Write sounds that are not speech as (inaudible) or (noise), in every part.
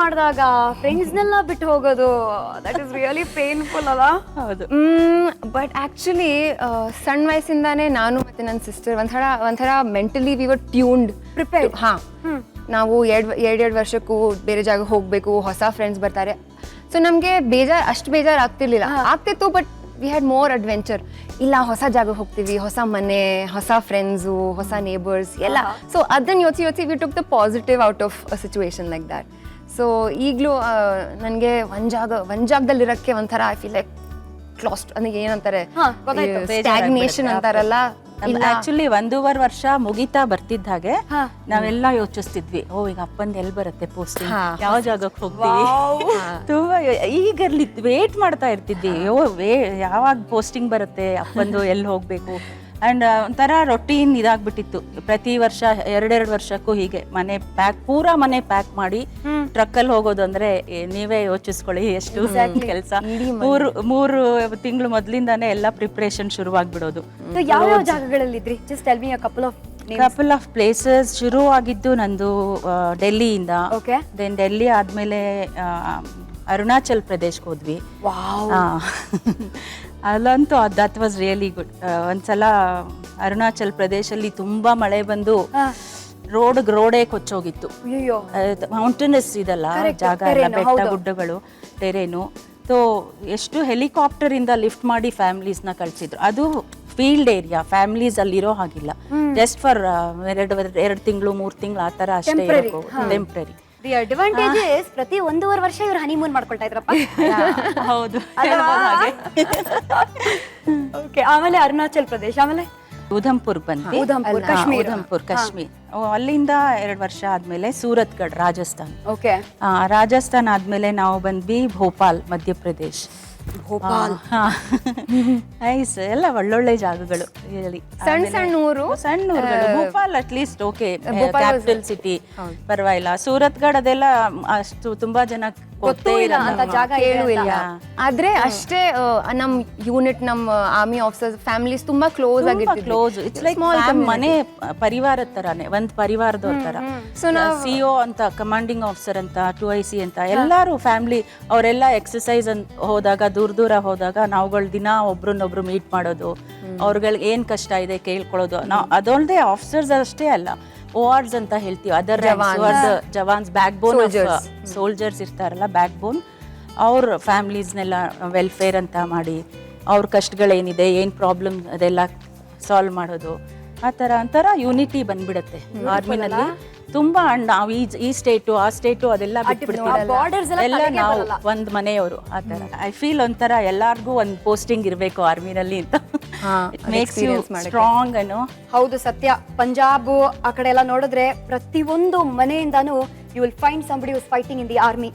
ಮಾಡಿದಾಗ ಫ್ರೆಂಡ್ಸ್ನೆಲ್ಲ ಬಿಟ್ಟು ಹೋಗೋದು ದಟ್ ಇಸ್ ರಿಯಲಿ ಪೇನ್ಫುಲ್ ಅಲ್ಲ? ಹೌದು. ಬಟ್ ಆ್ಯಕ್ಚುಲಿ ಸಣ್ಣ ವಯಸ್ಸಿಂದಾನೇ ನಾನು ಮತ್ತು ನನ್ನ ಸಿಸ್ಟರ್ ಒಂಥರ ಒಂಥರ mentally we were tuned prepare ಹಾಂ. ನಾವು ಎರಡು ಎರಡು ಎರಡು ವರ್ಷಕ್ಕೂ ಬೇರೆ ಜಾಗ ಹೋಗಬೇಕು ಹೊಸ ಫ್ರೆಂಡ್ಸ್ ಬರ್ತಾರೆ. ಸೊ ನಮಗೆ ಬೇಜಾರು ಅಷ್ಟು ಬೇಜಾರು ಆಗ್ತಿರ್ಲಿಲ್ಲ. ಆಗ್ತಿತ್ತು but we had more adventure ಇಲ್ಲ ಹೊಸ ಜಾಗಕ್ಕೆ ಹೋಗ್ತೀವಿ ಹೊಸ ಮನೆ ಹೊಸ ಫ್ರೆಂಡ್ಸು ಹೊಸ ನೇಬರ್ಸ್ ಎಲ್ಲ. ಸೊ ಅದನ್ನು ಯೋಚಿ ಯೋಚಿ we took the positive out of a situation like that so ಈಗಲೂ ನನಗೆ ಒಂದು ಜಾಗ ಒಂದು ಜಾಗದಲ್ಲಿರೋಕ್ಕೆ ಒಂಥರ ಐ ಫೀಲ್ ಲೈಕ್ ಕ್ಲಾಸ್ಟ್ ಅಂದ್ರೆ ಏನಂತಾರೆ. ಸ್ಟ್ಯಾಗ್ನೇಷನ್ ಅಂತಾರಲ್ಲ ಆಕ್ಚುಲಿ ಒಂದೂವರೆ ವರ್ಷ ಮುಗಿತಾ ಬರ್ತಿದ್ದ ಹಾಗೆ. ನಾವೆಲ್ಲ ಯೋಚಿಸ್ತಿದ್ವಿ ಓ ಈಗ ಅಪ್ಪಂದ್ ಎಲ್ ಬರುತ್ತೆ ಪೋಸ್ಟಿಂಗ್ ಯಾವ ಜಾಗಕ್ಕೆ ಹೋಗ್ತೀವಿ? (laughs) ತುಂಬಾ ಈಗ ವೇಟ್ ಮಾಡ್ತಾ ಇರ್ತಿದ್ವಿ ಓ ವೇ ಯಾವಾಗ ಪೋಸ್ಟಿಂಗ್ ಬರುತ್ತೆ? ಅಪ್ಪಂದು ಎಲ್ಲಿ ಹೋಗ್ಬೇಕು? ಅಂಡ್ ಒಂಥರ ರೊಟೀನ್ ಇದಾಗ್ಬಿಟ್ಟಿತ್ತು. ಪ್ರತಿ ವರ್ಷ ಎರಡೆರಡು ವರ್ಷಕ್ಕೂ ಹೀಗೆ ಮನೆ ಪ್ಯಾಕ್ ಪೂರಾ ಮನೆ ಪ್ಯಾಕ್ ಮಾಡಿ ಟ್ರಕ್ಕಲ್ಲಿ ಹೋಗೋದು ಅಂದ್ರೆ ನೀವೇ ಯೋಚಿಸ್ಕೊಳ್ಳಿ ಎಷ್ಟು ಕೆಲಸ. ಮೂರು ಮೂರು ತಿಂಗಳು ಮೊದಲಿಂದಾನೇ ಎಲ್ಲ ಪ್ರಿಪ್ರೇಷನ್ ಶುರುವಾಗ್ಬಿಡೋದು. ಯಾವ ಯಾವ ಜಾಗಗಳಲ್ಲಿದ್ರಿ? Just tell me a couple of couple of places ಶುರು ಆಗಿದ್ದು ನಂದು ಡೆಲ್ಲಿಯಿಂದ. ಓಕೆ ದೆನ್ ಡೆಲ್ಲಿ ಆದ್ಮೇಲೆ ಅರುಣಾಚಲ್ ಪ್ರದೇಶಕ್ಕೆ ಹೋದ್ವಿ. ಅಲ್ಲಂತೂ ದಟ್ ವಾಸ್ ರಿಯಲಿ ಗುಡ್ ಒಂದ್ಸಲ ಅರುಣಾಚಲ್ ಪ್ರದೇಶಲ್ಲಿ ತುಂಬಾ ಮಳೆ ಬಂದು ರೋಡ್ ರೋಡೇ ಕೊಚ್ಚೋಗಿತ್ತು. ಮೌಂಟೇನಸ್ ಇದಲ್ಲ ಜಾಗ ಎಲ್ಲ ಬೆಟ್ಟ ಗುಡ್ಡಗಳು ಟೆರೇನು ಸೊ ಎಷ್ಟು ಹೆಲಿಕಾಪ್ಟರ್ ಇಂದ ಲಿಫ್ಟ್ ಮಾಡಿ ಫ್ಯಾಮಿಲೀಸ್ನ ಕಳ್ಸಿದ್ರು. ಅದು ಫೀಲ್ಡ್ ಏರಿಯಾ ಫ್ಯಾಮಿಲೀಸ್ ಅಲ್ಲಿರೋ ಹಾಗಿಲ್ಲ. ಜಸ್ಟ್ ಫಾರ್ ಎರಡು ಎರಡು ತಿಂಗಳು ಮೂರು ತಿಂಗಳು ಆ ಥರ ಅಷ್ಟೇ ಇರಬೇಕು ಟೆಂಪ್ರರಿ ದಿ ಅಡ್ವಾಂಟೇಜಸ್ ಪ್ರತಿ ಒಂದೂವರೆ ವರ್ಷ ಇವ್ರು ಹನಿಮೂನ್ ಮಾಡ್ಕೊಳ್ತಾ ಇದ್ರಪ್ಪ. (laughs) ಹೌದು. ಓಕೆ (laughs) ಆಮೇಲೆ ಅರುಣಾಚಲ್ ಪ್ರದೇಶ ಆಮೇಲೆ? ಉಧಂಪುರ್ ಬಂದ್ವಿ. ಉಧಂಪುರ್, ಕಾಶ್ಮೀರ್ ಕಾಶ್ಮೀರ. ಉಧಂಪುರ್ ಕಾಶ್ಮೀರ್. ಓ, ಅಲ್ಲಿಂದ ಎರಡು ವರ್ಷ ಆದ್ಮೇಲೆ ಸೂರತ್ಗಢ್ ರಾಜಸ್ಥಾನ್. ಓಕೆ ಆ, ರಾಜಸ್ಥಾನ್ ಆದ್ಮೇಲೆ ನಾವು ಬಂದ್ವಿ ಭೋಪಾಲ್ ಮಧ್ಯಪ್ರದೇಶ್. ಭೋಪಾಲ್ ನೈಸ್ ಎಲ್ಲ ಒಳ್ಳೊಳ್ಳೆ ಜಾಗಗಳು ಹೇಳಿ ಸಣ್ಣ ಸಣ್ಣ ಊರು? ಸಣ್ಣ ಊರುಗಳು. Bhopal at least okay capital city ಪರವಾಗಿಲ್ಲ. ಸೂರತ್ಗಢ್ ಅದೆಲ್ಲ ಅಷ್ಟು ತುಂಬಾ ಜನ ಗೊತ್ತೂ ಇಲ್ಲ ಅಂತ ಜಾಗ ಏನೂ ಕೇಳು ಇಲ್ಲ. ಆದ್ರೆ ಅಷ್ಟೇ ನಮ್ ಯೂನಿಟ್ ನಮ್ ಆರ್ಮಿ ಆಫೀಸರ್ಸ್ ಫ್ಯಾಮಿಲೀಸ್ ತುಂಬಾ ಕ್ಲೋಸ್ ಆಗಿತ್ತು ಕ್ಲೋಸ್ ಇಟ್ಸ್ ಲೈಕ್ ಮನೆ ಪರಿವಾರದ ತರಾನೇ ಒಂದ್ ಪರಿವಾರದವ್ರ ತರ ಸಿ ಸಿಒ ಅಂತ ಕಮಾಂಡಿಂಗ್ ಆಫೀಸರ್ ಅಂತ ಟು ಐ ಸಿ ಅಂತ ಎಲ್ಲಾರು ಫ್ಯಾಮಿಲಿ ಅವರೆಲ್ಲ ಎಕ್ಸಸೈಸ್ ಅಂತ ಹೋದಾಗ ದೂರ ದೂರ ಹೋದಾಗ ನಾವುಗಳು ದಿನ ಒಬ್ರನ್ನೊಬ್ರು ಮೀಟ್ ಮಾಡೋದು. ಅವ್ರಗಳಿಗೆ ಏನ್ ಕಷ್ಟ ಇದೆ ಕೇಳ್ಕೊಳ್ಳೋದು. ನಾವು ಅದೊಂದೇ ಆಫೀಸರ್ಸ್ ಅಷ್ಟೇ ಅಲ್ಲ. ಓವಾರ್ಡ್ಸ್ ಅಂತ ಹೇಳ್ತೀವಿ. ಅದರ್ ಜವಾನ್ಸ್. ಬ್ಯಾಕ್ ಬೋನ್ ಸೋಲ್ಜರ್ಸ್ ಇರ್ತಾರಲ್ಲ ಬ್ಯಾಕ್ ಬೋನ್ ಅವ್ರ ಫ್ಯಾಮ್ಲೀಸ್ನೆಲ್ಲ ವೆಲ್ಫೇರ್ ಅಂತ ಮಾಡಿ ಅವ್ರ ಕಷ್ಟಗಳೇನಿದೆ ಏನು ಪ್ರಾಬ್ಲಮ್ ಅದೆಲ್ಲ ಸಾಲ್ವ್ ಮಾಡೋದು. ಆ ಥರ ಒಂಥರ ಯೂನಿಟಿ ಬಂದ್ಬಿಡುತ್ತೆ ಆರ್ಮಿನಲ್ಲಿ ತುಂಬಾ ಅಣ್ಣ ನಾವು ಈ ಈ ಸ್ಟೇಟು ಆ ಸ್ಟೇಟು ಅದೆಲ್ಲ ಎಲ್ಲ ನಾವು ಒಂದು ಮನೆಯವರು ಆ ಥರ. ಐ ಫೀಲ್ ಒಂಥರ ಎಲ್ಲಾರ್ಗೂ ಒಂದ್ ಪೋಸ್ಟಿಂಗ್ ಇರಬೇಕು ಆರ್ಮಿನಲ್ಲಿ ಅಂತ. Makes you. ಸ್ಟ್ರಾಂಗ್ ಅನ್ನೋ. ಹೌದು ಸತ್ಯ. ಪಂಜಾಬ್ ಆ ಕಡೆ ಎಲ್ಲ ನೋಡಿದ್ರೆ ಪ್ರತಿಯೊಂದು ಮನೆಯಿಂದಾನು you will find somebody was fighting in the army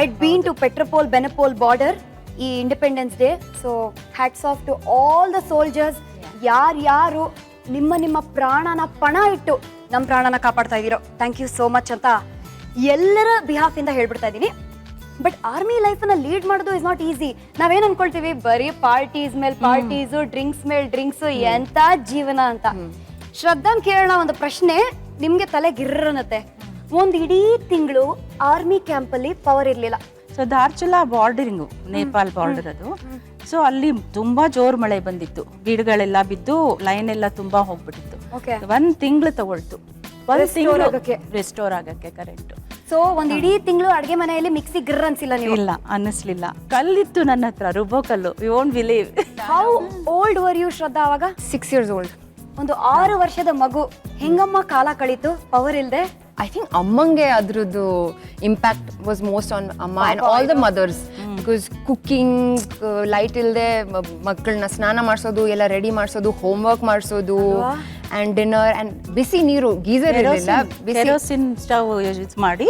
I been to Petrapole Benapole border ಈ independence day so hats off to all the soldiers ಯಾರ್ಯಾರು ನಿಮ್ಮ ನಿಮ್ಮ ಪ್ರಾಣನ ಪಣ ಇಟ್ಟು ನಮ್ಮ ಪ್ರಾಣನ ಕಾಪಾಡ್ತಾ ಇದ್ದೀರೋ. ಥ್ಯಾಂಕ್ ಯು ಸೋ ಮಚ್ ಅಂತ ಎಲ್ಲರ ಬಿಹಾಫಿಂದ ಇಂದ ಹೇಳ್ಬಿಡ್ತಾ ಇದ್ದೀನಿ. ಬಟ್ ಆರ್ಮಿ ಲೈಫನ್ನ ಲೀಡ್ ಮಾಡೋದು ಇಸ್ ನಾಟ್ ಈಸಿ ನಾವೇನ್ ಅನ್ಕೊಳ್ತೀವಿ? ಬರೀ ಪಾರ್ಟೀಸ್ ಮೇಲೆ ಪಾರ್ಟೀಸು ಡ್ರಿಂಕ್ಸ್ ಮೇಲೆ ಡ್ರಿಂಕ್ಸ್ ಎಂತ ಜೀವನ ಅಂತ. ಶ್ರದ್ಧಾನ್ ಕೇಳೋಣ ಒಂದು ಪ್ರಶ್ನೆ ನಿಮ್ಗೆ ತಲೆ ಗಿರ್ರನತ್ತೆ. ಒಂದ್ ಇಡೀ ತಿಂಗಳು ಆರ್ಮಿ ಕ್ಯಾಂಪ್ ಅಲ್ಲಿ ಪವರ್ ಇರ್ಲಿಲ್ಲ. So Dharchula bordering Nepal border ಅದು. ಸೊ ಅಲ್ಲಿ ತುಂಬಾ ಜೋರ್ ಮಳೆ ಬಂದಿತ್ತು. ಗಿಡಗಳೆಲ್ಲ ಬಿದ್ದು ಲೈನ್ ಎಲ್ಲ ತುಂಬಾ ಹೋಗ್ಬಿಟ್ಟಿತ್ತು. ಒಂದ್ ತಿಂಗಳು ತಗೊಳ್ತು. ಒಂದ್ ತಿಂಗಳು ರೆಸ್ಟೋರ್ ಆಗಕ್ಕೆ ಕರೆಕ್ಟ್ ಸೊ ಒಂದ್ ಇಡೀ ತಿಂಗಳು ಅಡುಗೆ ಮನೆಯಲ್ಲಿ ಮಿಕ್ಸಿ ಗ್ರರ್ ಅನ್ಸಿಲ್ಲ ನೀವು? ಇಲ್ಲ ಅನ್ನಿಸ್ಲಿಲ್ಲ. ಕಲ್ಲಿತ್ತು ನನ್ನ ಹತ್ರ ರುಬ್ಬೋ ಕಲ್ಲು. You won't believe how old were you Shraddha ಅವಾಗ? ಸಿಕ್ಸ್ ಇಯರ್ಸ್ ಓಲ್ಡ್ ಒಂದು ಆರು ವರ್ಷದ ಮಗು. ಹೆಂಗಮ್ಮ ಕಾಲ ಕಳೀತು? ಪವರ್ ಇಲ್ದೆ? ಐ ಥಿಂಕ್ ಅಮ್ಮಂಗೆ ಅದ್ರದ್ದು ಇಂಪ್ಯಾಕ್ಟ್ ವಾಸ್ ಮೋಸ್ಟ್ ಆನ್ ಅಮ್ಮ and all the mothers because cooking light ಇಲ್ಲದೆ ಮಕ್ಕಳನ್ನ ಸ್ನಾನ ಮಾಡಿಸೋದು ಎಲ್ಲ ರೆಡಿ ಮಾಡಿಸೋದು ಹೋಮ್ವರ್ಕ್ ಮಾಡಿಸೋದು ಆ್ಯಂಡ್ ಡಿನ್ನರ್ ಆ್ಯಂಡ್ ಬಿಸಿ ನೀರು ಗೀಸರ್ ಇರಲಿಲ್ಲ ಬಿಸಿ ಕೆರೋಸಿನ್ ಸ್ಟವ್ ಯೂಸ್ ಮಾಡಿ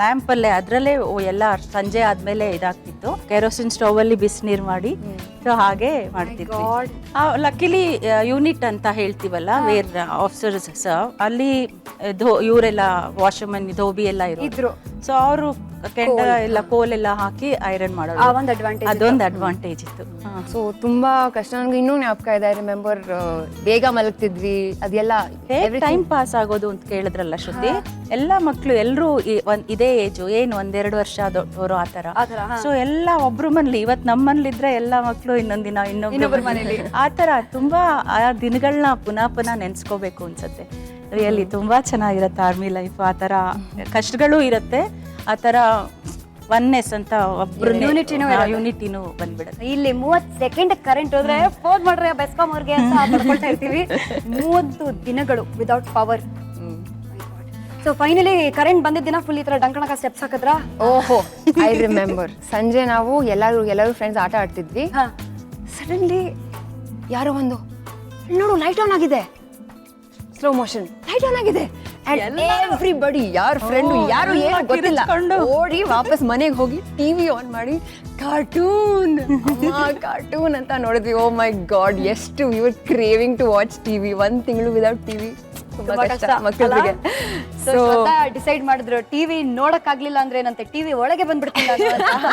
ಲ್ಯಾಂಪ್ ಅಲ್ಲೇ ಅದ್ರಲ್ಲೇ ಎಲ್ಲ ಸಂಜೆ ಆದ್ಮೇಲೆ ಇದಾಗ್ತಿತ್ತು. ಕೆರೋಸಿನ್ ಸ್ಟವ್ ಅಲ್ಲಿ ಬಿಸಿನೀರ್ ಮಾಡಿ ಸೊ ಹಾಗೆ ಮಾಡ್ತಿದ್ವಿ. ಲಕ್ಕಿಲಿ ಯೂನಿಟ್ ಅಂತ ಹೇಳ್ತೀವಲ್ಲ ವೇರ್ ಆಫೀಸರ್ಸ್ ಅಲ್ಲಿ ಇವರೆಲ್ಲ ವಾಶಮನ್ ಧೋಬಿ ಎಲ್ಲ ಇದ್ರು. ಸೊ ಅವರು ಕೆಂಡ ಎಲ್ಲ ಕೋಲೆಲ್ಲ ಹಾಕಿ ಐರನ್ ಮಾಡೋದು ಒಂದು ಅಡ್ವಾಂಟೇಜ್ ಅದೊಂದು ಅಡ್ವಾಂಟೇಜ್ ಇತ್ತು. ಸೊ ತುಂಬಾ ಕಷ್ಟ. ನನಗೆ ಇನ್ನೂ ಜ್ಞಾಪಕ ಇದೆ ರಿಮೆಂಬರ್ ಬೇಗ ಮಲಗ್ತಿದ್ವಿ. ಅದೆಲ್ಲ ಹೇಗೆ ಟೈಮ್ ಪಾಸ್ ಆಗೋದು ಅಂತ ಕೇಳಿದ್ರಲ್ಲ ಶ್ರುತಿ? ಎಲ್ಲ ಮಕ್ಕಳು ಎಲ್ಲರೂ ಇದೇ ಏಜು ಏನು ಒಂದೆರಡು ವರ್ಷ ದೊಡ್ಡವರು ಆ ಥರ. ಆ ಸೊ ಎಲ್ಲ ಒಬ್ರು ಮನೇಲಿ ಇವತ್ತು ನಮ್ಮ ಮನೇಲಿದ್ರೆ ಎಲ್ಲ ಮಕ್ಕಳು ಇನ್ನೊಂದಿನ ದಿನ ಇನ್ನೊಬ್ರು ಮನೇಲಿ. ಆ ಥರ ತುಂಬಾ ಆ ದಿನಗಳನ್ನ ಪುನಃ ಪುನಃ ನೆನ್ಸ್ಕೋಬೇಕು ಅನ್ಸುತ್ತೆ. ರಿಯಲಿ ತುಂಬಾ ಚೆನ್ನಾಗಿರುತ್ತೆ ಆರ್ಮಿ ಲೈಫ್ ಆತರ ಥರ ಕಷ್ಟಗಳು ಇರುತ್ತೆ ಆತರ ಥರ ಒನ್ನೆಸ್ ಅಂತ ಒಬ್ರು Unityನೂ. ಯೂನಿಟಿನೂ ಬಂದ್ಬಿಡುತ್ತೆ. ಇಲ್ಲಿ ಮೂವತ್ ಸೆಕೆಂಡ್ ಕರೆಂಟ್ ಹೋದ್ರೆ ಫೋನ್ ಮಾಡ್ರೆ ಬೆಸ್ಕಾಂ ಅವ್ರಿಗೆ ಅಂತ (laughs) ಬರ್ಕೊಳ್ತಾ ಇರ್ತೀವಿ. ಮೂವತ್ತು ದಿನಗಳು without power so finally current ಬಂದಿದ್ದ ದಿನ ಫುಲ್ ಈ ತರ ಡಂಕಣಕ ಸ್ಟೆಪ್ಸ್ ಹಾಕಿದ್ರ? ಓಹೋ ಐ ರಿಮೆಂಬರ್ ಸಂಜೆ ನಾವು ಎಲ್ಲರೂ ಎಲ್ಲರೂ ಫ್ರೆಂಡ್ಸ್ ಆಟ ಆಡ್ತಿದ್ವಿ. ಹಾ. ಸಡನ್ಲಿ ಯಾರೋ ಒಂದು ನೋಡು ಲೈಟ್ ಆನ್ ಆಗಿದೆ. ಸ್ಲೋ ಮೋಷನ್ ಲೈಟ್ ಆನ್ ಆಗಿದೆ. ಎವ್ರಿಬಡಿ ಯಾರ ಫ್ರೆಂಡ್ ಯಾರು ಏನು ಗೊತ್ತಿಲ್ಲ. ಓಡಿ ವಾಪಸ್ ಮನೆಗೆ ಹೋಗಿ ಟಿವಿ ಆನ್ ಮಾಡಿ ಕಾರ್ಟೂನ್ (laughs) ಕಾರ್ಟೂನ್ ಅಂತ ನೋಡಿದ್ವಿ. ಓ ಮೈ ಗಾಡ್ ಎಷ್ಟು your craving to watch TV ಒಂದ್ ತಿಂಗಳು ವಿದೌಟ್ ಟಿವಿ ತುಂಬಾ ಕಷ್ಟ ಕಷ್ಟ ಮಕ್ಕಳಿಗೆ ಸೊ ಡಿಸೈಡ್ ಮಾಡಿದ್ರು ಟಿವಿ ನೋಡಕ್ ಆಗ್ಲಿಲ್ಲ ಅಂದ್ರೆ ಏನಂತೆ? ಟಿವಿ ಒಳಗೆ ಬಂದ್ಬಿಡ್ತೀನಿ.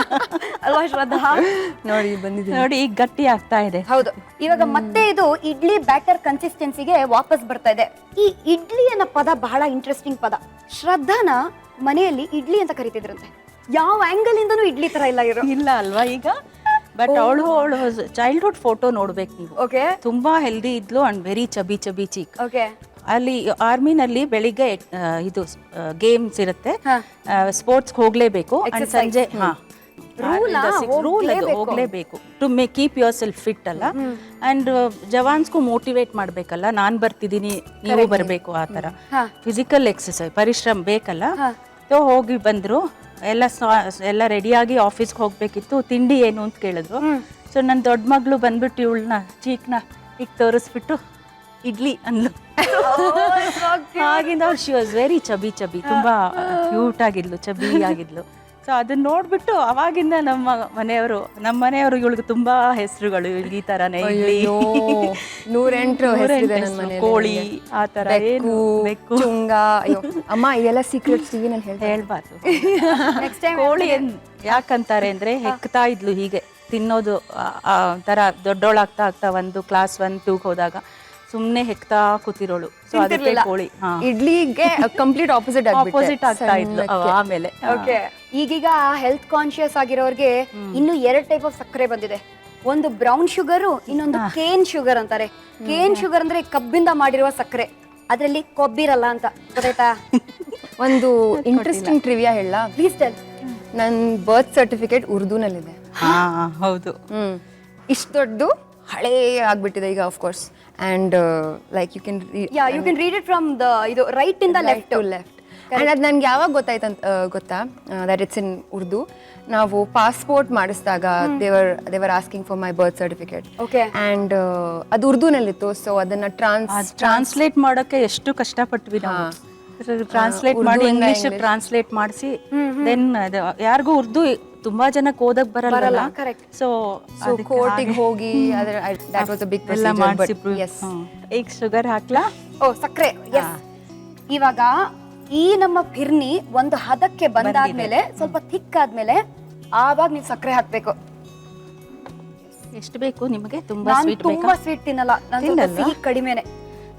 (laughs) ಅಲ್ವಾ ಶ್ರದ್ಧಾ? ನೋಡಿ ಬಂದಿದೆ ನೋಡಿ ಈಗ ಗಟ್ಟಿ ಆಗ್ತಾ ಇದೆ. ಹೌದು. ಇವಾಗ ಮತ್ತೆ ಇದು ಇಡ್ಲಿ ಬ್ಯಾಟರ್ ಕನ್ಸಿಸ್ಟೆನ್ಸಿಗೆ ವಾಪಸ್ ಬರ್ತಾ ಇದೆ. ಈ ಇಡ್ಲಿ ಅನ್ನೋ ಪದ ಬಹಳ ಇಂಟ್ರೆಸ್ಟಿಂಗ್ ಪದ. ಶ್ರದ್ಧಾನ ಮನೆಯಲ್ಲಿ ಇಡ್ಲಿ ಅಂತ ಕರಿತಿದ್ರಂತೆ. ಯಾವ ಆಂಗಲ್ ಇಂದನು ಇಡ್ಲಿ ತರ ಇಲ್ಲ ಇರೋ ಇಲ್ಲ ಅಲ್ವಾ ಈಗ? ಬಟ್ ಅವಳು ಅವಳು ಚೈಲ್ಡ್ಹುಡ್ ಫೋಟೋ ನೋಡ್ಬೇಕು ನೀವು. ಓಕೆ ತುಂಬಾ ಹೆಲ್ದಿ ಇದ್ಲು and very chubby chubby cheek okay ಅಲ್ಲಿ ಆರ್ಮಿನಲ್ಲಿ ಬೆಳಿಗ್ಗೆ ಇದು ಗೇಮ್ಸ್ ಇರುತ್ತೆ. ಸ್ಪೋರ್ಟ್ಸ್ ಹೋಗ್ಲೇಬೇಕು. ಅಂಡ್ ಸಂಜೆ ಹಾ. ರೂಲ್ ಅದು ಹೋಗ್ಲೇಬೇಕು. To may keep yourself fit ಅಲ್ಲ. ಅಂಡ್ ಜವಾನ್ಸ್ಗೂ ಮೋಟಿವೇಟ್ ಮಾಡ್ಬೇಕಲ್ಲ. ನಾನ್ ಬರ್ತಿದ್ದೀನಿ ನೀವು ಬರಬೇಕು ಆ ತರ. ಫಿಸಿಕಲ್ ಎಕ್ಸಸೈಸ್ ಪರಿಶ್ರಮ ಬೇಕಲ್ಲ. ಹೋಗಿ ಬಂದ್ರು. ಎಲ್ಲ ಎಲ್ಲ ರೆಡಿಯಾಗಿ ಆಫೀಸ್ಗೆ ಹೋಗ್ಬೇಕಿತ್ತು. ತಿಂಡಿ ಏನು ಅಂತ ಕೇಳಿದ್ರು. ಸೊ ನನ್ನ ದೊಡ್ಡ ಮಗಳು ಬಂದ್ಬಿಟ್ಟು ಇವಳನ್ನ ಚೀಕ್ನ ಈಗ ತೋರಿಸ್ಬಿಟ್ಟು ಇಡ್ಲಿ ಅಂದ್ಲು. ಆಗಿಂದ she was very chubby chubby ತುಂಬಾ ಕ್ಯೂಟ್ ಆಗಿದ್ಲು ಚಬಿ ಆಗಿದ್ಲು. ಸೊ ಅದನ್ನ ನೋಡ್ಬಿಟ್ಟು ಅವಾಗಿಂದ ನಮ್ಮ ಮನೆಯವರು ನಮ್ಮ ಮನೆಯವರು ಇವಳಿಗೆ ತುಂಬಾ ಹೆಸರುಗಳು. ಈ ತರನೇ ಇಲ್ಲಿ ನೂರೆಂಟು (laughs) ಹೆಸರಿದೆ ನನ್ನ. ಕೋಳಿ ಆ ತರ ಏನು ಬೆಕ್ಕು ಬೆಕ್ಕು. ಚುಂಗ ಅಯ್ಯೋ ಅಮ್ಮ ಇದೆಲ್ಲ ಸೀಕ್ರೆಟ್ಸ್ (laughs) ಹೇಳ್ಬಾರ್ದು. (laughs) ನೆಕ್ಸ್ಟ್ ಟೈಮ್ ಕೋಳಿ ಏನ್ ಯಾಕಂತಾರೆ ಅಂದ್ರೆ ಹೆಕ್ತಾ ಇದ್ಲು ಹೀಗೆ. ತಿನ್ನೋದು ಆ- ಆ ತರ ದೊಡ್ಡೋಳಾಗ್ತಾ ಆಗ್ತಾ ಒಂದು ಕ್ಲಾಸ್ ಒನ್ ಟೂಗ್ ಹೋದಾಗ. ಸುಮ್ನೆ ಹೆಕ್ತಾ ಕೂತಿರೋಳು. ಸೊ ಅದಕ್ಕೆ ಕೋಳಿ ಹಾ. ಇಡ್ಲಿಗೆ ಕಂಪ್ಲೀಟ್ ಆಪೋಸಿಟ್ ಆಪೋಸಿಟ್ ಆಗ್ತಾ ಇದ್ಲು ಅವ ಆಮೇಲೆ. ಓಕೆ ಈಗೀಗ ಹೆಲ್ತ್ ಕಾನ್ಶಿಯಸ್ ಆಗಿರೋರ್ಗೆ ಇನ್ನು ಎರಡ್ ಟೈಪ್ ಆಫ್ ಸಕ್ಕರೆ ಬಂದಿದೆ. ಒಂದು ಬ್ರೌನ್ ಶುಗರ್ ಇನ್ನೊಂದು ಕೇನ್ ಶುಗರ್ ಅಂತಾರೆ. ಕೇನ್ ಶುಗರ್ ಅಂದ್ರೆ ಕಬ್ಬಿಂದ ಮಾಡಿರುವ ಸಕ್ಕರೆ. ಅದ್ರಲ್ಲಿ ಕೊಬ್ಬಿರಲ್ಲ ಅಂತ. ಗೊತ್ತಾಯ್ತಾ? (laughs) ಒಂದು ಇಂಟ್ರೆಸ್ಟಿಂಗ್ ಟ್ರಿವಿಯಾ ಹೇಳ. ಪ್ಲೀಸ್ ಟೆಲ್ ನನ್ನ ಬರ್ತ್ ಸರ್ಟಿಫಿಕೇಟ್ ಉರ್ದುನಲ್ಲಿದೆ. ಹಾ ಹೌದು. ಹ್ಮ್. ಇಷ್ಟು ದೊಡ್ಡದು ಹಳೇ ಆಗ್ಬಿಟ್ಟಿದೆ ಈಗ of course and like you can yeah you can read it from the ಇದು ರೈಟ್ ಇಂದ ಲೆಫ್ಟ್ ಟು ಲೆಫ್ಟ್ ಅಂಡ್ ಅದು ನನ್ಗೆ ಯಾವಾಗ ಗೊತ್ತಾಯ್ತಂತ ಗೊತ್ತಾ? ದಟ್ ಇಟ್ಸ್ ಇನ್ ಉರ್ದು ನಾವು ಪಾಸ್ಪೋರ್ಟ್ ಮಾಡಿಸಿದಾಗ they were they were asking for my birth certificate okay and ಅದು ಉರ್ದುನಲ್ಲಿತ್ತು ಸೊ ಅದನ್ನು ಟ್ರಾನ್ಸ್ ಟ್ರಾನ್ಸ್ಲೇಟ್ ಮಾಡೋಕ್ಕೆ ಎಷ್ಟು ಕಷ್ಟಪಟ್ವಿ ನಾವು. ಟ್ರಾನ್ಸ್ಲೇಟ್ ಮಾಡಿ ಇಂಗ್ಲೀಷ್. ಟ್ರಾನ್ಸ್ಲೇಟ್ ಮಾಡಿಸಿ ದೆನ್ ಯಾರಿಗೂ ಉರ್ದು ತುಂಬಾ ಜನ ಓದಕ್ ಬರಲ್ಲ. ಸೊ ಸೊ ಕೋರ್ಟಿಗೆ ಹೋಗಿ ಅದರ ದಟ್ ವಾಸ್ ಅ ಬಿಗ್ ಎಲ್ಲ ಮಾಡಿಸಿ ಎಸ್ ಈಗ ಶುಗರ್ ಹಾಕ್ಲಾ? ಓ ಸಕ್ಕರೆ ಎಸ್ ಇವಾಗ ಈ ನಮ್ಮ ಫಿರ್ನಿ ಒಂದು ಹದಕ್ಕೆ ಬಂದಾದ್ಮೇಲೆ ಸ್ವಲ್ಪ ಥಿಕ್ ಆದ್ಮೇಲೆ ಆವಾಗ ನೀವು ಸಕ್ಕರೆ ಹಾಕ್ಬೇಕು. ಎಷ್ಟು ಬೇಕು ನಿಮಗೆ? ತುಂಬಾ ನಾನು ಸ್ವೀಟ್ ತುಂಬಾ ಬೇಕಾ? ಸ್ವೀಟ್ ತಿನ್ನಲ್ಲ. ನಾನು ಸ್ವಲ್ಪ ತಿನ್ನಲ್ವಾ? ಸಿಹಿ ಕಡಿಮೆನೆ.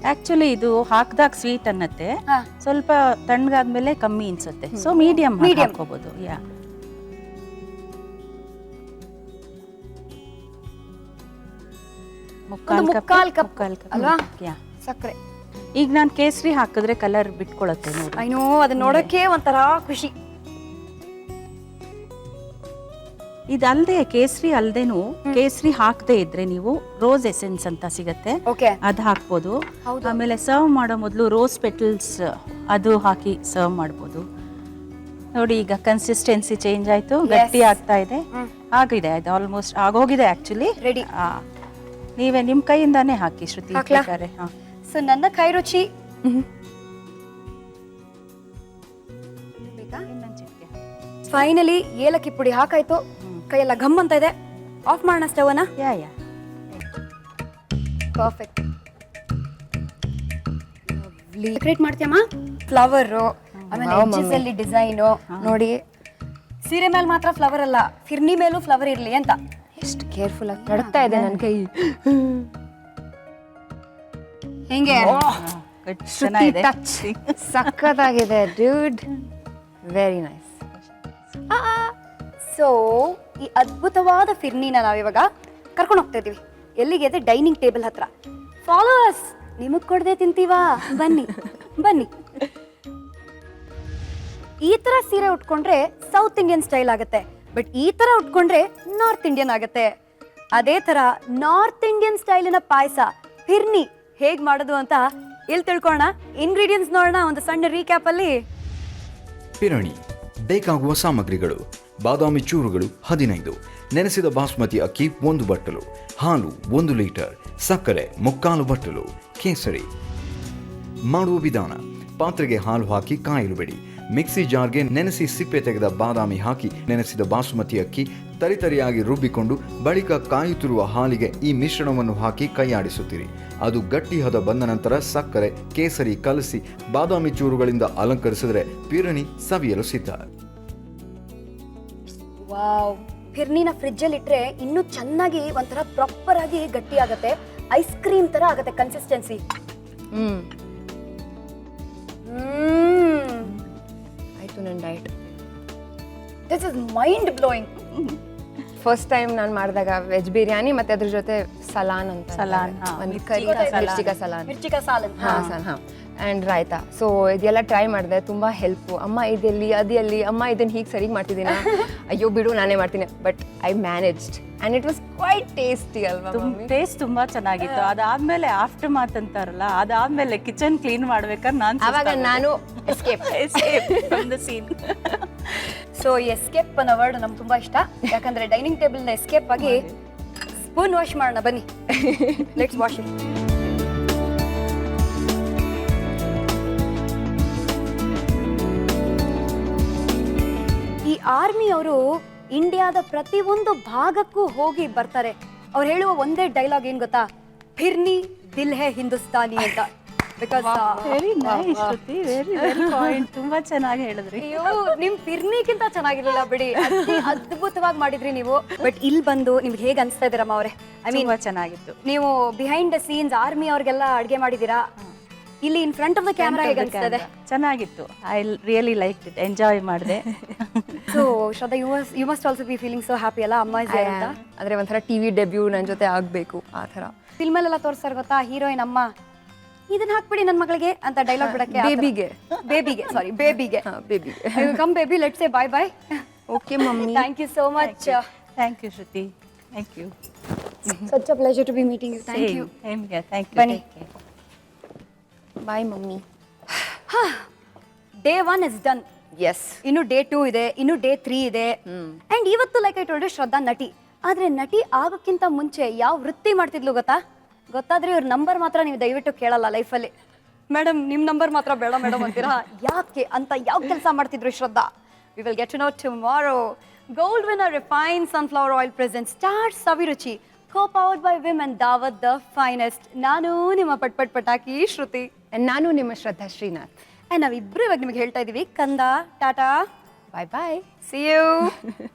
ಆಕ್ಚುಲಿ ಇದು ಹಾಕ್ದಾಗ ಸ್ವೀಟ್ ಅನ್ನತ್ತೆ. ಹಾ. ಸ್ವಲ್ಪ ತಣ್ಣಗಾದ್ಮೇಲೆ ಕಮ್ಮಿ ಅನ್ಸುತ್ತೆ. So medium Medium. ಹಾಕೋಬಹುದು ಯಾ ಒಂದು ಮುಕ್ಕಾಲ್ ಕಪ್ ಅಲ್ವಾ? ಯಾ. ಸಕ್ಕರೆ. ಈಗ ನಾನು ಕೇಸರಿ ಹಾಕಿದ್ರೆ ಕಲರ್ ಬಿಟ್ಕೊಳತ್ತೆ ನೋಡಿ. ಐನೋ ಅದನ್ನ ನೋಡಕ್ಕೆ ಒಂಥರ ಖುಷಿ. ಇದಲ್ದೆ ಕೇಸರಿ ಅಲ್ದೇನು ಕೇಸರಿ ಹಾಕದೇ ಇದ್ರೆ ನೀವು ರೋಸ್ ಎಸೆನ್ಸ್ ಅಂತ ಸಿಗತ್ತೆ. ಓಕೆ. ಅದು ಹಾಕ್ಬೋದು. ಹೌದು. ಆಮೇಲೆ ಸರ್ವ್ ಮಾಡೋ ಮೊದಲು ರೋಸ್ ಪೆಟಲ್ಸ್ ಅದು ಹಾಕಿ ಸರ್ವ್ ಮಾಡ್ಬೋದು. ನೋಡಿ ಈಗ ಕನ್ಸಿಸ್ಟೆನ್ಸಿ ಚೇಂಜ್ ಆಯ್ತು. ಗಟ್ಟಿ ಆಗ್ತಾ ಇದೆ. ಆಗಿದೆ ಅದು ಆಲ್ಮೋಸ್ಟ್ ಆಗೋಗಿದೆ ಆಕ್ಚುಲಿ Ready. ನೀವೇ ನಿಮ್ ಕೈಯಿಂದಾನೇ ಹಾಕಿ ಶ್ರುತಿ ಹಾಕ್ಲಾ? ಬೇಕಾದ್ರೆ ಹಾ. ಸೊ ನನ್ನ ಕೈ ರುಚಿ. ಇನ್ನೊಂದ್ ಚಿಟಿಕೆ. ಫೈನಲಿ ಏಲಕ್ಕಿ ಪುಡಿ ಹಾಕಾಯ್ತು. ಕೈಯೆಲ್ಲ ಘಮ್ ಅಂತ ಇದೆ. ಆಫ್ ಮಾಡೋಣ ಸ್ಟವ್ನ ಯಾ ಯಾ. ಪರ್ಫೆಕ್ಟ್ ಡೆಕೋರೇಟ್ ಮಾಡ್ತೀಯಮ್ಮ? ಫ್ಲವರು ಆಮೇಲೆ Wow, edges ಅಲ್ಲಿ ಡಿಸೈನು ನೋಡಿ ಸೀರೆ ಮೇಲೆ ಮಾತ್ರ ಫ್ಲವರ್ ಅಲ್ಲ ಫಿರ್ನಿ ಮೇಲೂ ಫ್ಲವರ್ ಇರ್ಲಿ ಅಂತ. ಎಷ್ಟು ಕೇರ್ಫುಲ್ ಆಗಿ ಇದೆ ನನ್ನ ಕೈ. ಹಿಂಗೆ? ಶ್ರುತಿ ಟಚ್ ಸಕ್ಕತ್ತಾಗಿದೆ ಡ್ಯೂಡ್ ವೆರಿ ನೈಸ್ ಸೊ ಈ ಅದ್ಭುತವಾದ ಫಿರ್ನಿನ ನಾವಿವಾಗ ಕರ್ಕೊಂಡು ಹೋಗ್ತಾ ಇದೀವಿ ಎಲ್ಲಿಗೆ ಅದೇ ಡೈನಿಂಗ್ ಟೇಬಲ್ ಹತ್ರ. ಫಾಲೋಸ್ ನಿಮಗೆ ಕೊಡದೆ ತಿಂತೀವಾ? ಬನ್ನಿ (laughs) ಬನ್ನಿ. ಈ ತರ ಸೀರೆ ಉಟ್ಕೊಂಡ್ರೆ ಸೌತ್ ಇಂಡಿಯನ್ ಸ್ಟೈಲ್ ಆಗುತ್ತೆ. ಬಟ್ ಈ ತರ ಉಟ್ಕೊಂಡ್ರೆ ನಾರ್ತ್ ಇಂಡಿಯನ್ ಆಗುತ್ತೆ. ಅದೇ ತರ ನಾರ್ತ್ ಇಂಡಿಯನ್ ಸ್ಟೈಲಿನ ಪಾಯಸ ಫಿರ್ನಿ ಹೇಗ್ ಮಾಡೋದು ಅಂತ ಇಲ್ಲಿ ತಿಳ್ಕೊಳ್ಳೋಣ. ಇಂಗ್ರೀಡಿಯೆಂಟ್ಸ್ ನೋಡೋಣ, ಒಂದು ಸಣ್ಣ ರೀಕ್ಯಾಪ್ ಅಲ್ಲಿ. ಪಿರಣಿ, ಬೇಕಾಗುವ ಸಾಮಗ್ರಿಗಳು, ಬಾದಾಮಿ ಚೂರುಗಳು ಹದಿನೈದು, ನೆನೆಸಿದ ಬಾಸ್ಮತಿ ಅಕ್ಕಿ ಒಂದು ಬಟ್ಟಲು, ಹಾಲು ಒಂದು ಲೀಟರ್, ಸಕ್ಕರೆ ಮುಕ್ಕಾಲು ಬಟ್ಟಲು, ಕೇಸರಿ. ಮಾಡುವ ವಿಧಾನ, ಪಾತ್ರೆಗೆ ಹಾಲು ಹಾಕಿ ಕಾಯಲು ಬಿಡಿ. ಮಿಕ್ಸಿ ಜಾರ್ಗೆ ನೆನೆಸಿ ಸಿಪ್ಪೆ ತೆಗೆದ ಬಾದಾಮಿ ಹಾಕಿ ನೆನೆಸಿದ ಬಾಸುಮತಿ ಅಕ್ಕಿ ತರಿತರಿಯಾಗಿ ರುಬ್ಬಿಕೊಂಡು ಬಳಿಕ ಕಾಯುತ್ತಿರುವ ಹಾಲಿಗೆ ಈ ಮಿಶ್ರಣವನ್ನು ಹಾಕಿ ಕೈಯಾಡಿಸುತ್ತೀರಿ. ಅದು ಗಟ್ಟಿ ಹದ ಬಂದ ನಂತರ ಸಕ್ಕರೆ ಕೇಸರಿ ಕಲಸಿ ಬಾದಾಮಿ ಚೂರುಗಳಿಂದ ಅಲಂಕರಿಸಿದರೆ ಪಿರಣಿ ಸವಿಯಲು ಸಿದ್ಧ. ವಾವ್! ಫಿರ್ನಿನ ಫ್ರಿಜ್ ಅಲ್ಲಿ ಇಟ್ರೆ ಇನ್ನೂ ಚೆನ್ನಾಗಿ ಒಂಥರ ಪ್ರಾಪರ್ ಆಗಿ ಗಟ್ಟಿ ಆಗತ್ತೆ. ಐಸ್ ಕ್ರೀಮ್ ತರ ಆಗತ್ತೆ ಕನ್ಸಿಸ್ಟೆನ್ಸಿ ಹ್ಮ್. ಆಯ್ತು ನನ್ನ diet this is mind blowing first time ನಾನು ಮಾಡಿದಾಗ ವೆಜ್ ಬಿರಿಯಾನಿ ಮತ್ತೆ ಅದ್ರ ಜೊತೆ ಸಲಾನ್ ಅಂತ ಸಲಾನ್, ಹಾ. ಒಂದು ಕರಿ ಸಲಾನ್. ಮಿರ್ಚಿಕ ಸಲಾನ್ ಮಿರ್ಚಿಕ ಸಾಲನ್ ಹಾ. ಸರ್ ಹಾ. ಆ್ಯಂಡ್ ರಾಯ್ತಾ. ಸೊ ಇದೆಲ್ಲ ಟ್ರೈ ಮಾಡಿದೆ. ತುಂಬ ಹೆಲ್ಪು ಅಮ್ಮ ಇದೆಲ್ಲಿ ಅದೆಲ್ಲಿ ಅಮ್ಮ ಇದನ್ನು ಹೀಗೆ ಸರಿಗೆ ಮಾಡ್ತಿದ್ದೀನ? (laughs) ಅಯ್ಯೋ ಬಿಡು ನಾನೇ ಮಾಡ್ತೀನಿ. But I managed and it was quite tasty ಅಲ್ವಾ ಮಮ್ಮಿ? ಟೇಸ್ಟ್ ತುಂಬಾ ಚೆನ್ನಾಗಿತ್ತು. ಅದಾದ್ಮೇಲೆ ಆಫ್ಟರ್ ಮಾತ್ ಅಂತಾರಲ್ಲ ಅದಾದ್ಮೇಲೆ ಕಿಚನ್ ಕ್ಲೀನ್ ಮಾಡ್ಬೇಕಾದ್ರೆ ನಾನು ಅವಾಗ ನಾನು ಎಸ್ಕೇಪ್ ಸೀನ್ ಸೊ ಎಸ್ಕೇಪ್ ಅನ್ನೋ ವರ್ಡ್ ನಮ್ಗೆ ತುಂಬಾ ಇಷ್ಟ. ಯಾಕಂದ್ರೆ ಡೈನಿಂಗ್ ಟೇಬಲ್ನ ಎಸ್ಕೇಪ್ ಆಗಿ ಸ್ಪೂನ್ ವಾಶ್ ಮಾಡೋಣ ಬನ್ನಿ. ಲೆಟ್ಸ್ ವಾಶ್ ಇಟ್ ಈ ಆರ್ಮಿ ಅವರು ಇಂಡಿಯಾದ ಪ್ರತಿಯೊಂದು ಭಾಗಕ್ಕೂ ಹೋಗಿ ಬರ್ತಾರೆ. ಅವ್ರು ಹೇಳುವ ಒಂದೇ ಡೈಲಾಗ್ ಏನ್ ಗೊತ್ತಾ? ಫಿರ್ನಿ ದಿಲ್ ಹೇ ಹಿಂದೂಸ್ತಾನಿ ಅಂತ. Because very nice Shruti very very point ತುಂಬಾ ಚೆನ್ನಾಗಿ ಹೇಳಿದ್ರಿ. ಅಯ್ಯೋ ನಿಮ್ ಫಿರ್ನಿಗಿಂತ ಚೆನ್ನಾಗಿರ್ಲಿಲ್ಲ ಬಿಡಿ. ಅತಿ ಅದ್ಭುತವಾಗಿ ಮಾಡಿದ್ರಿ ನೀವು. ಬಟ್ ಇಲ್ಲಿ ಬಂದು ನಿಮ್ಗೆ ಹೇಗ್ ಅನ್ಸ್ತಾ ಇದ್ದೀರಮ್ಮ ಅವರೇ ಐ ಮೀನ್ ತುಂಬಾ ಚೆನ್ನಾಗಿತ್ತು. ನೀವು ಬಿಹೈಂಡ್ ದ ಸೀನ್ಸ್ ಆರ್ಮಿ ಅವ್ರಿಗೆಲ್ಲ ಅಡ್ಗೆ ಮಾಡಿದೀರಾ ಇಲ್ಲಿ in front of the camera ಹೇಗೆ ಅನ್ಸ್ತಾ ಇದೆ ಚೆನ್ನಾಗಿತ್ತು. I really like it enjoy ಮಾಡಿದೆ. So Shraddha you mus you must also be feeling so happy ಅಲ್ಲ? ಅಮ್ಮ ಇಸ್ ಅಂತ. ಅಂದ್ರೆ ಒಂಥರ ಟಿವಿ ಡೆಬ್ಯೂ ನನ್ನ ಜೊತೆ ಆಗಬೇಕು ಆ ಥರ. ಫಿಲ್ಮಲ್ಲೆಲ್ಲ ತೋರಿಸ್ತಾರೆ ಗೊತ್ತಾ? ಹೀರೋಯಿನ್ ಅಮ್ಮ. ಇದನ್ನ ಹಾಕ್ಬಿಡಿ ನನ್ನ ಮಗಳಿಗೆ ಅಂತ ಡೈಲಾಗ್ ಬಿಡಕ್ಕೆ ಬೇಬಿಗೆ ಬೇಬಿಗೆ ಸಾರಿ ಬೇಬಿಗೆ ಹಾಂ ಬೇಬಿಗೆ come baby let say bye bye okay mummy thank you so much thank you Shruti thank you such a pleasure to be meeting you thank you thank you ಬನ್ನಿ. Bye mummy day one is done yes ಇನ್ನು day two ಇದೆ ಇನ್ನು day three ಇದೆ. And ಇವತ್ತು like I told Shraddha ನಟಿ. ಆದ್ರೆ ನಟಿ ಆಗೋಕ್ಕಿಂತ ಮುಂಚೆ ಯಾವ ವೃತ್ತಿ ಮಾಡ್ತಿದ್ಲು ಗೊತ್ತಾ? ಗೊತ್ತಾದ್ರೆ ಇವ್ರ ನಂಬರ್ ಮಾತ್ರ ನೀವು ದಯವಿಟ್ಟು ಕೇಳಲ್ಲ ಲೈಫಲ್ಲಿ ಮೇಡಮ್ ನಿಮ್ಮ ನಂಬರ್ ಮಾತ್ರ ಬೇಡ ಮೇಡಮ್ ಅಂತೀರಾ? ಯಾಕೆ ಅಂತ ಯಾವ ಕೆಲಸ ಮಾಡ್ತಿದ್ರು Shraddha? We will get to know tomorrow gold winner refine sunflower oil present star Saviruchi co powered by women Daawat the finest ನಾನು ನಿಮ್ಮ ಪಟ್ ಪಟ್ ಪಟಾಕಿ ಶ್ರುತಿ. ನಾನು ನಿಮ್ಮ ಶ್ರದ್ಧಾ ಶ್ರೀನಾಥ್. ನಾವಿಬ್ರು ಇವಾಗ ನಿಮಗೆ ಹೇಳ್ತಾ ಇದೀವಿ ಕಂದ tata bye bye see you